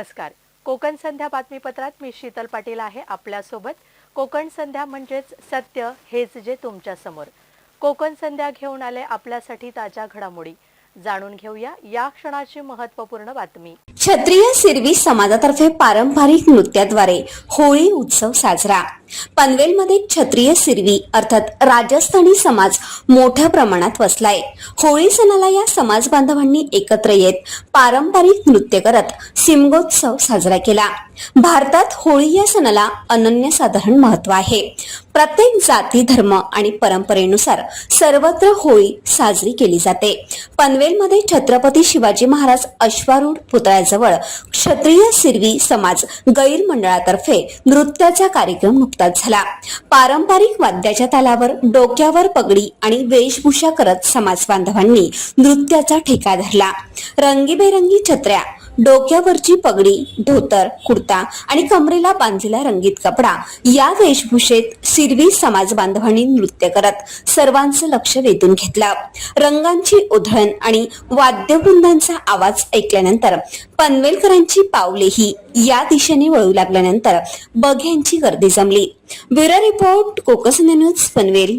नमस्कार. कोकण संध्या बातमीपत्रात मी शीतल पाटील आहे आपल्यासोबत. कोकण संध्या म्हणजेच सत्य हेच जे तुमच्यासमोर. कोकण संध्या घेऊन आले आपल्यासाठी ताज्या घडामोडी. जाणून घेऊया या क्षणाची महत्त्वपूर्ण बातमी. क्षत्रिय सिरवी समाजातर्फे पारंपरिक नृत्याद्वारे होळी उत्सव साजरा. पनवेलमध्ये क्षत्रिय सिरवी अर्थात राजस्थानी समाज मोठ्या प्रमाणात वसलाय. होळी सणाला या समाज बांधवांनी एकत्र येत पारंपरिक नृत्य करत सिमगोत्सव साजरा केला. भारतात होळी या सणाला अनन्यसाधारण महत्त्व आहे. प्रत्येक जाती धर्म आणि परंपरेनुसार सर्वत्र होळी साजरी केली जाते. पनवेलमध्ये छत्रपती शिवाजी महाराज अश्वारूढ पुतळ्याजवळ क्षत्रिय सिरवी समाज गैर मंडळातर्फे नृत्याचा कार्यक्रम नुकताच झाला. पारंपरिक वाद्याच्या तालावर डोक्यावर पगडी आणि वेशभूषा करत समाज बांधवांनी नृत्याचा ठेका धरला. रंगीबेरंगी छत्र्या डोक्यावरची पगडी धोतर कुर्ता आणि कमरेला बांधलेला रंगीत कपडा या वेशभूषेत सिरवी समाज बांधवांनी नृत्य करत सर्वांचं लक्ष वेधून घेतलं. रंगांची उधळण आणि वाद्यवृंदांचा आवाज ऐकल्यानंतर पनवेलकरांची पावलेही या दिशेने वळू लागल्यानंतर बघ्यांची गर्दी जमली. ब्युरो रिपोर्ट कोकस न्यूज पनवेल.